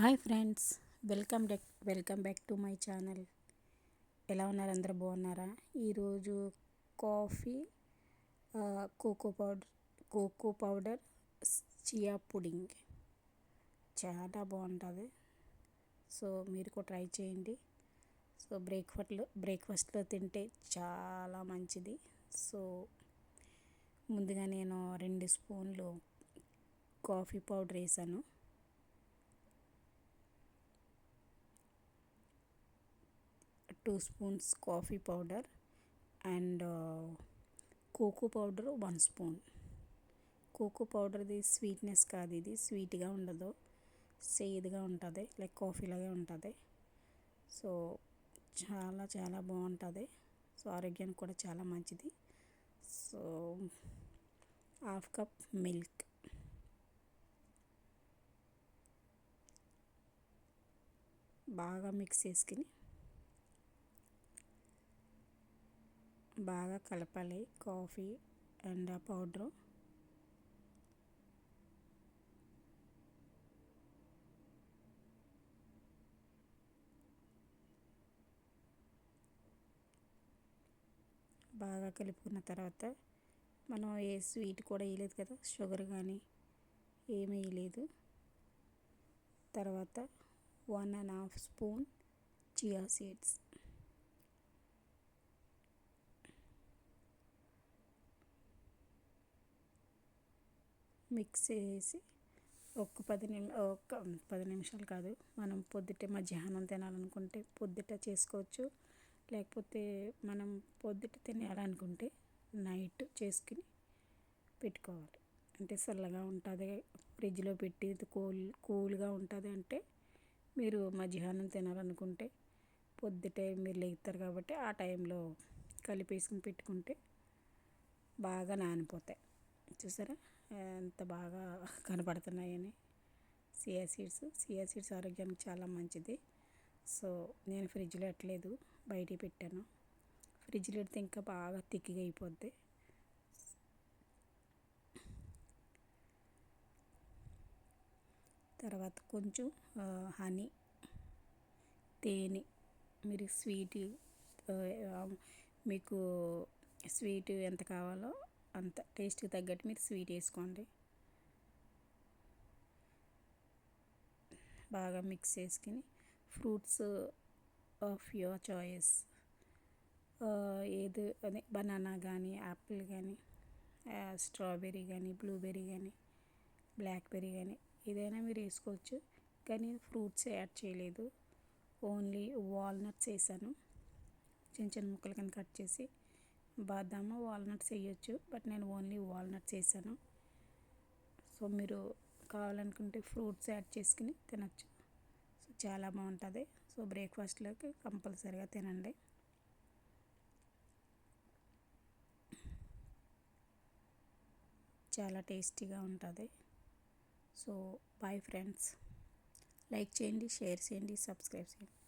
Hi friends welcome deck welcome back to my channel. ఎలా ఉన్నారు? అందరూ బాగున్నారా? ఈరోజు coffee cocoa powder cocoa powder chia pudding. చాలా బాగుంటుంది. సో మీరు కూడా ట్రై చేయండి. సో బ్రేక్ఫాస్ట్లో బ్రేక్ఫాస్ట్లో తింటే చాలా మంచిది. సో ముందుగా నేను రెండు స్పూన్లు కాఫీ పౌడర్ వేసాను. Two spoons coffee powder and cocoa powder one spoon. Cocoa పౌడర్ది sweetness కాదు ఇది. స్వీట్గా ఉండదు. సేదుగా ఉంటుంది. లైక్ కాఫీలాగే ఉంటుంది. సో చాలా చాలా బాగుంటుంది. సో ఆరోగ్యానికి కూడా చాలా మంచిది. So half cup milk. బాగా మిక్స్ చేసుకుని బాగా కలపాలి. కాఫీ అండ్ ఆ పౌడరు. బాగా కలుపుకున్న తర్వాత మనం ఏ స్వీట్ కూడా వేయలేదు కదా షుగర్ కానీ ఏమీ వేయలేదు. తర్వాత one and half spoon chia seeds. Mix చేసి ఒక పది నిమి ఒక పది నిమిషాలు కాదు మనం పొద్దుటే మధ్యాహ్నం తినాలనుకుంటే పొద్దుట చేసుకోవచ్చు. లేకపోతే మనం పొద్దుట తినాలనుకుంటే నైట్ చేసుకుని పెట్టుకోవాలి. అంటే చల్లగా ఉంటుంది ఫ్రిడ్జ్లో పెట్టి కూల్ కూల్గా ఉంటుంది అంటే మీరు మధ్యాహ్నం తినాలనుకుంటే పొద్దుటే మీరు లేస్తారు కాబట్టి ఆ టైంలో కలిపేసుకుని పెట్టుకుంటే బాగా నానిపోతాయి. చూసారా? ఎంత బాగా కనపడుతున్నాయని సియా సీడ్స్. సియా సీడ్స్ ఆరోగ్యానికి చాలా మంచిది. సో నేను ఫ్రిడ్జ్లో పెట్టలేదు బయట పెట్టాను. ఫ్రిడ్జ్లో పెడితే ఇంకా బాగా తిక్కిగా అయిపోద్ది. తర్వాత కొంచెం హనీ తేనె మీరు స్వీట్ మీకు స్వీట్ ఎంత కావాలో అంత టేస్ట్కి తగ్గట్టు మీరు స్వీట్ వేసుకోండి. బాగా మిక్స్ చేసుకుని ఫ్రూట్స్ ఆఫ్ యువర్ చాయిస్. ఏది అదే బనానా కానీ యాపిల్ కానీ స్ట్రాబెర్రీ కానీ బ్లూబెర్రీ కానీ బ్లాక్బెర్రీ కానీ ఏదైనా మీరు వేసుకోవచ్చు. కానీ ఫ్రూట్స్ యాడ్ చేయలేదు. ఓన్లీ వాల్నట్స్ వేసాను. చిన్న చిన్న ముక్కలు కానీ కట్ చేసి బాదాము వాల్నట్స్ వేయచ్చు బట్ నేను ఓన్లీ వాల్నట్స్ వేసాను. సో మీరు కావాలనుకుంటే ఫ్రూట్స్ యాడ్ చేసుకుని తినచ్చు. సో చాలా బాగుంటుంది. సో బ్రేక్ఫాస్ట్లోకి కంపల్సరీగా తినండి. చాలా టేస్టీగా ఉంటుంది. So bye friends. లైక్ చేయండి షేర్ చేయండి సబ్స్క్రైబ్ చేయండి.